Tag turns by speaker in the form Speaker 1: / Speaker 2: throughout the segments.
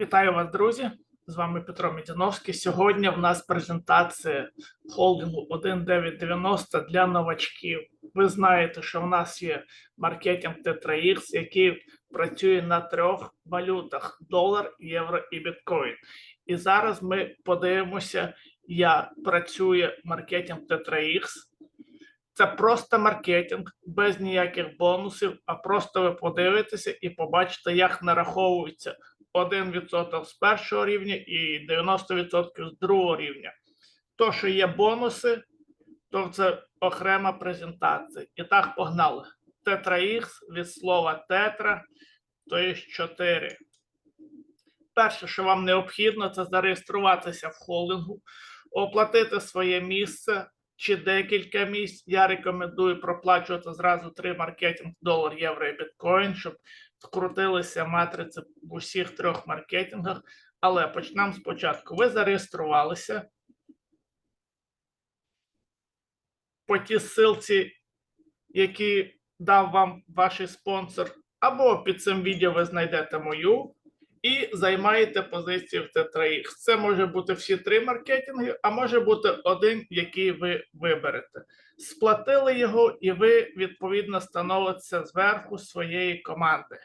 Speaker 1: Вітаю вас, друзі! З вами Петро Мідяновський. Сьогодні в нас презентація холдингу 1990 для новачків. Ви знаєте, що в нас є маркетинг Tetra-X, який працює на трьох валютах: долар, євро і біткоін. І зараз ми подивимося, як працює маркетинг Tetra-X. Це просто маркетинг без ніяких бонусів, а просто ви подивитеся і побачите, як нараховується 1% з першого рівня і 90% з другого рівня. То, що є бонуси, то це окрема презентація. І так, погнали. Тетра X від слова тетра, то є 4. Перше, що вам необхідно, це зареєструватися в холдингу, оплатити своє місце чи декілька місць. Я рекомендую проплачувати зразу три маркетинг долар, євро і біткоін, щоб вкрутилися матриці в усіх трьох маркетингах. Але почнемо спочатку. Ви зареєструвалися. По тій ссылці, які дав вам ваш спонсор, або під цим відео ви знайдете мою і займаєте позицію в T3X. Це може бути всі три маркетинги, а може бути один, який ви виберете. Сплатили його, і ви відповідно становитеся зверху своєї команди.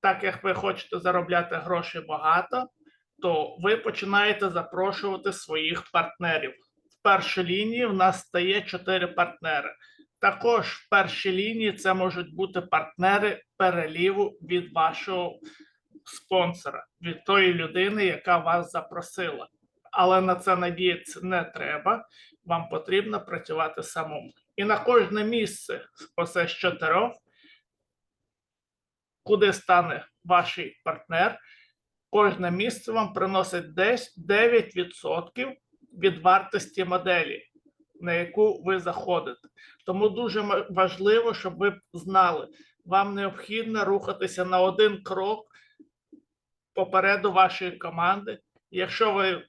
Speaker 1: Так як ви хочете заробляти гроші багато, то ви починаєте запрошувати своїх партнерів. В першій лінії в нас стає чотири партнери. Також в першій лінії це можуть бути партнери переліву від вашого спонсора, від тої людини, яка вас запросила. Але на це надіятися не треба. Вам потрібно працювати самому. І на кожне місце, з чотирьох, куди стане ваш партнер, кожне місце вам приносить десь 9% від вартості моделі, на яку ви заходите. Тому дуже важливо, щоб ви знали, вам необхідно рухатися на один крок попереду вашої команди. Якщо ви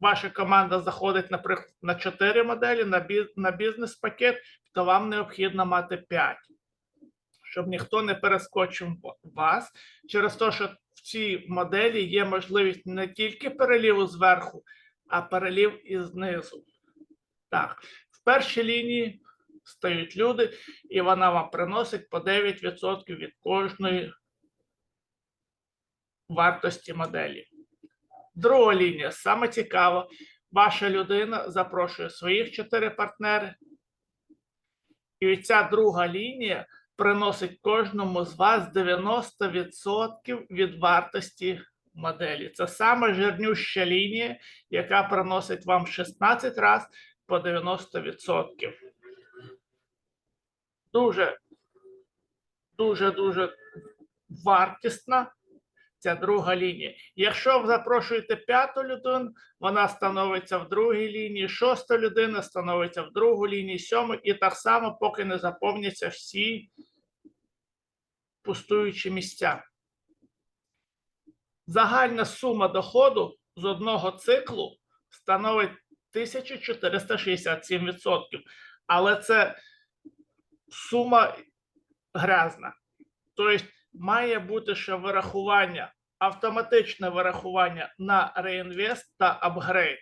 Speaker 1: ваша команда заходить, наприклад, на 4 моделі, на, бі- на бізнес-пакет, то вам необхідно мати 5 щоб ніхто не перескочив вас через те, що в цій моделі є можливість не тільки переліву зверху, а перелів і знизу. Так, в першій лінії стають люди, і вона вам приносить по 9% від кожної вартості моделі. Друга лінія саме цікава. Ваша людина запрошує своїх чотири партнери. І ця друга лінія приносить кожному з вас 90% від вартості моделі. Це саме жирнюща лінія, яка приносить вам 16 разів по 90%. Дуже, дуже, дуже вартісна ця друга лінія. Якщо ви запрошуєте п'яту людину, вона становиться в другій лінії, шоста людина становиться в другу лінії, сьому, і так само, поки не заповняться всі пустуючі місця. Загальна сума доходу з одного циклу становить 1467%. Але це сума грязна. Тобто має бути ще вирахування, автоматичне вирахування на реінвест та апгрейд.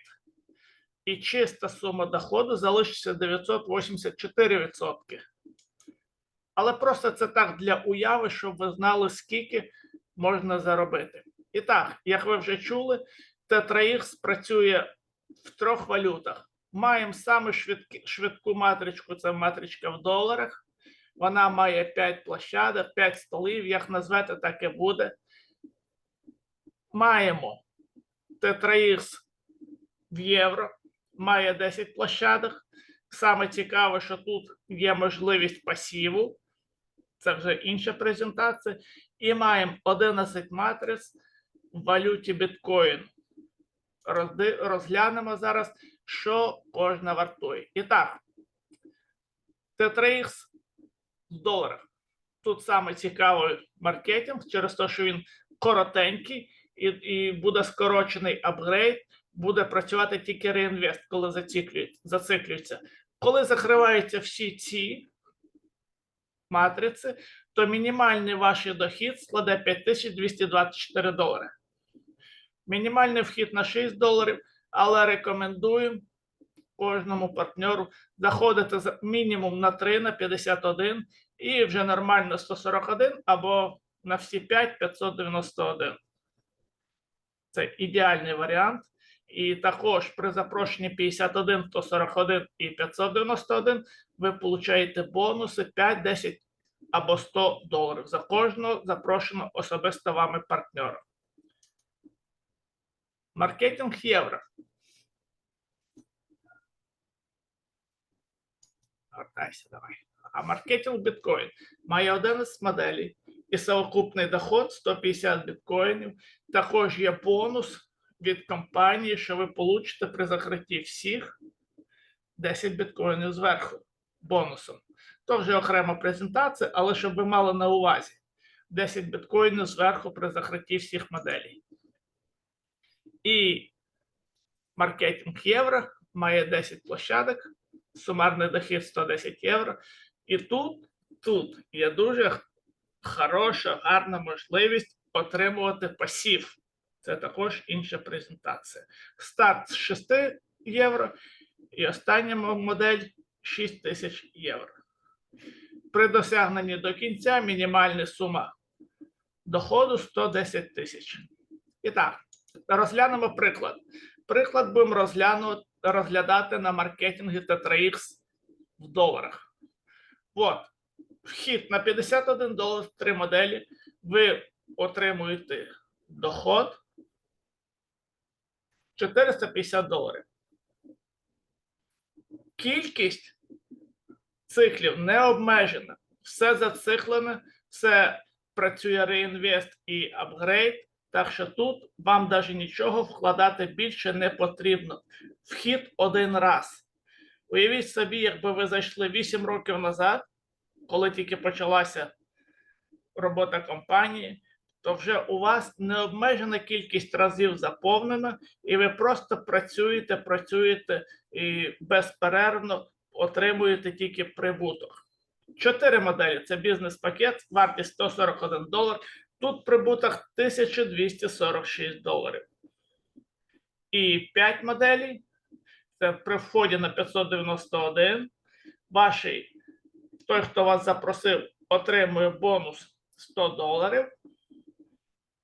Speaker 1: І чиста сума доходу залишиться 984%. Але просто це так для уяви, щоб ви знали, скільки можна заробити. І так, як ви вже чули, Tetra-X працює в трьох валютах. Маємо саме швидкі, швидку матричку, це матричка в доларах. Вона має 5 площадок, 5 столів, як назвете, так і буде. Маємо Tetra-X в євро, має 10 площадок. Саме цікаве, що тут є можливість пасіву. Це вже інша презентація. І маємо 11 матриць в валюті біткоін. Розглянемо зараз, що кожна вартує. І так, T3X в доларах. Тут саме цікавий маркетинг через те, що він коротенький і, і буде скорочений апгрейд, буде працювати тільки реінвест, коли зациклюється. Коли закриваються всі ці матриці, то мінімальний ваш дохід складе 5224 долари. Мінімальний вхід на 6 доларів, але рекомендуємо кожному партнеру заходити за мінімум на 3 на 51 і вже нормально 141 або на всі 5 591. Це ідеальний варіант. І також при запрошенні 51, 141 і 591 ви получаєте бонуси 5, 10 або 100 доларів за кожного запрошеного особисто вами партнера. Маркетинг євро. Вертайся, давай. А маркетинг біткоін має один із моделей і совокупний доход 150 біткоїнів. Також є бонус від компанії, що ви получите при закритті всіх 10 біткоїнів зверху бонусом. То вже окрема презентація, але щоб ви мали на увазі 10 біткоїнів зверху при закритті всіх моделей. І маркетинг євро має 10 площадок, сумарний дохід 110 євро. І тут, тут є дуже хороша, гарна можливість отримувати пасів. Це також інша презентація. Старт з 6 євро і остання модель 6 тисяч євро. При досягненні до кінця мінімальна сума доходу 110 тисяч. І так, розглянемо приклад. Приклад будемо розгляну, розглядати на маркетингі T3X в доларах. От, вхід на 51 долар в три моделі. Ви отримуєте доход 450 доларів. Кількість циклів не обмежена. Все зациклене, все працює реінвест і апгрейд. Так що тут вам навіть нічого вкладати більше не потрібно. Вхід один раз. Уявіть собі, якби ви зайшли 8 років назад, коли тільки почалася робота компанії, то вже у вас необмежена кількість разів заповнена, і ви просто працюєте, працюєте і безперервно отримуєте тільки прибуток. Чотири моделі це бізнес-пакет, вартість 141 долар. Тут прибуток 1246 доларів. І 5 моделей. Це при вході на 591. Ваший, той, хто вас запросив, отримує бонус 100 доларів.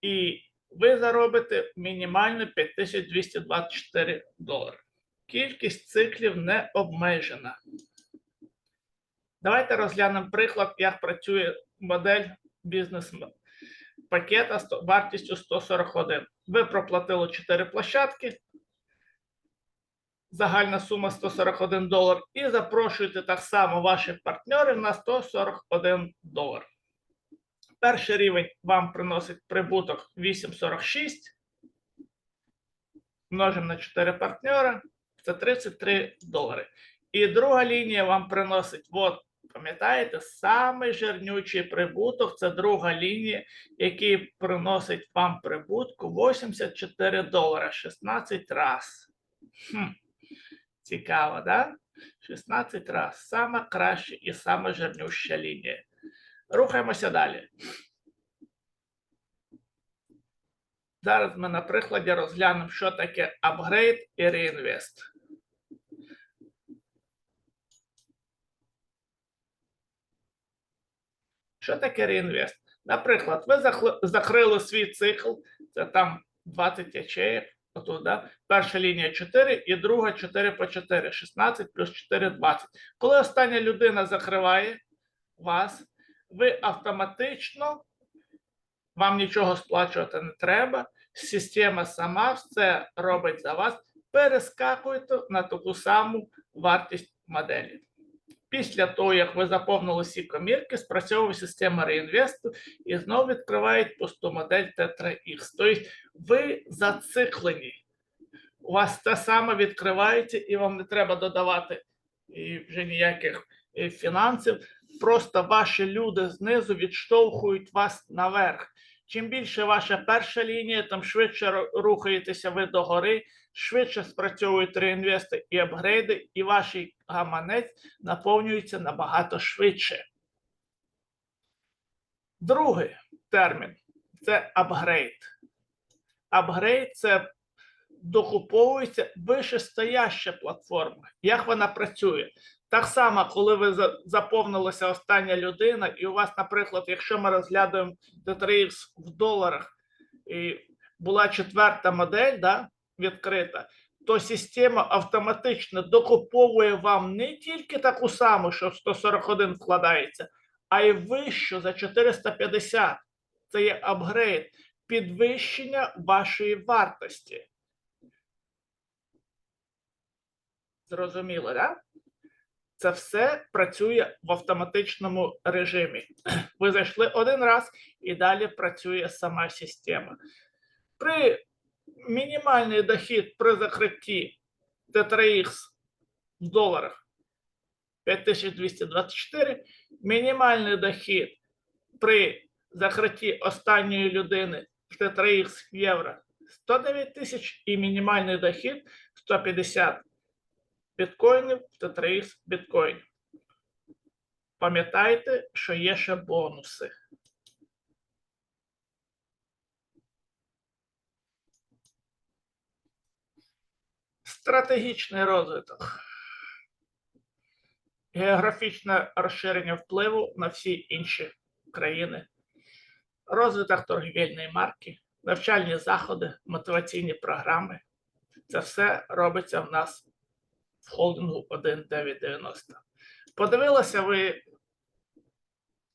Speaker 1: І ви заробите мінімально 5224 долари. Кількість циклів не обмежена. Давайте розглянемо приклад, як працює модель бізнес пакета з вартістю 141. Ви проплатили 4 площадки. Загальна сума 141 долар. І запрошуєте так само ваших партнерів на 141 долар. Перший рівень вам приносить прибуток 8,46. Множимо на 4 партнера. Це 33 долари. І друга лінія вам приносить, от, пам'ятаєте, самий жирнючий прибуток це друга лінія, який приносить вам прибутку 84 долара 16 раз. Хм. Цікаво, да? 16 раз. Сама краща і сама жирнюща лінія. Рухаємося далі. Зараз ми на прикладі розглянемо, що таке апгрейд і реінвест. Що таке реінвест? Наприклад, ви закрили свій цикл, це там 20 ячеїв, отут, да? перша лінія 4 і друга 4 по 4, 16 плюс 4 20. Коли остання людина закриває вас, ви автоматично, вам нічого сплачувати не треба, система сама все робить за вас, перескакуєте на таку саму вартість моделі. Після того, як ви заповнили всі комірки, спрацьовує система реінвесту і знову відкривають пусту модель T3X. Тобто ви зациклені. У вас те саме відкривається, і вам не треба додавати вже ніяких е, фінансів. Просто ваші люди знизу відштовхують вас наверх. Чим більше ваша перша лінія, тим швидше рухаєтеся ви догори, швидше спрацьовують реінвести і апгрейди, і ваш гаманець наповнюється набагато швидше. Другий термін це апгрейд. Апгрейд це докуповується вищестояща платформа. Як вона працює? Так само, коли ви за- заповнилася остання людина, і у вас, наприклад, якщо ми розглядаємо D3X в доларах, і була четверта модель да, відкрита, то система автоматично докуповує вам не тільки таку саму, що в 141 вкладається, а й вищу за 450. Це є апгрейд, підвищення вашої вартості. Зрозуміло, так? Це все працює в автоматичному режимі. Ви зайшли один раз і далі працює сама система. При мінімальний дохід при закритті T3X в доларах 5224, мінімальний дохід при закритті останньої людини T3X в євро 109 тисяч і мінімальний дохід 150 біткоїнів в T3X біткоїнів. Пам'ятайте, що є ще бонуси. Стратегічний розвиток. Географічне розширення впливу на всі інші країни. Розвиток торгівельної марки, навчальні заходи, мотиваційні програми. Це все робиться в нас в холдингу 1990. Подивилися ви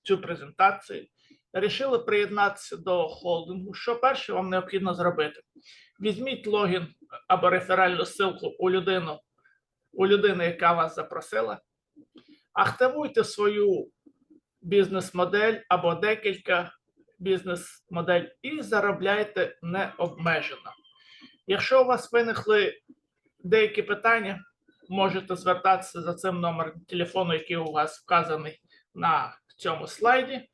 Speaker 1: цю презентацію, вирішили приєднатися до холдингу. Що перше вам необхідно зробити? Візьміть логін або реферальну ссылку у людину, у людини, яка вас запросила. Активуйте свою бізнес-модель або декілька бізнес-модель і заробляйте необмежено. Якщо у вас виникли деякі питання, можете звертатися за цим номером телефону, який у вас вказаний на цьому слайді.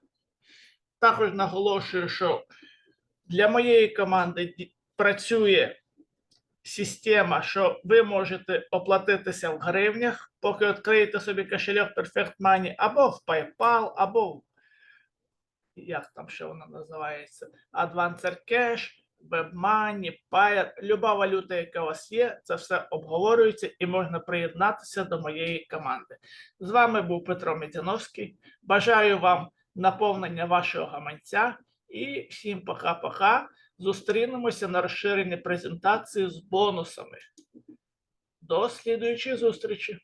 Speaker 1: Також наголошую, що для моєї команди працює система, що ви можете оплатитися в гривнях, поки відкриєте собі кошельок Perfect Money, або в PayPal, або в як там ще вона називається, Advancer Cash, WebMoney, Payer, люба валюта, яка у вас є, це все обговорюється і можна приєднатися до моєї команди. З вами був Петро Медяновський. Бажаю вам наповнення вашого гаманця і всім пока-пока. Зустрінемося на розширенні презентації з бонусами. До слідуючої зустрічі!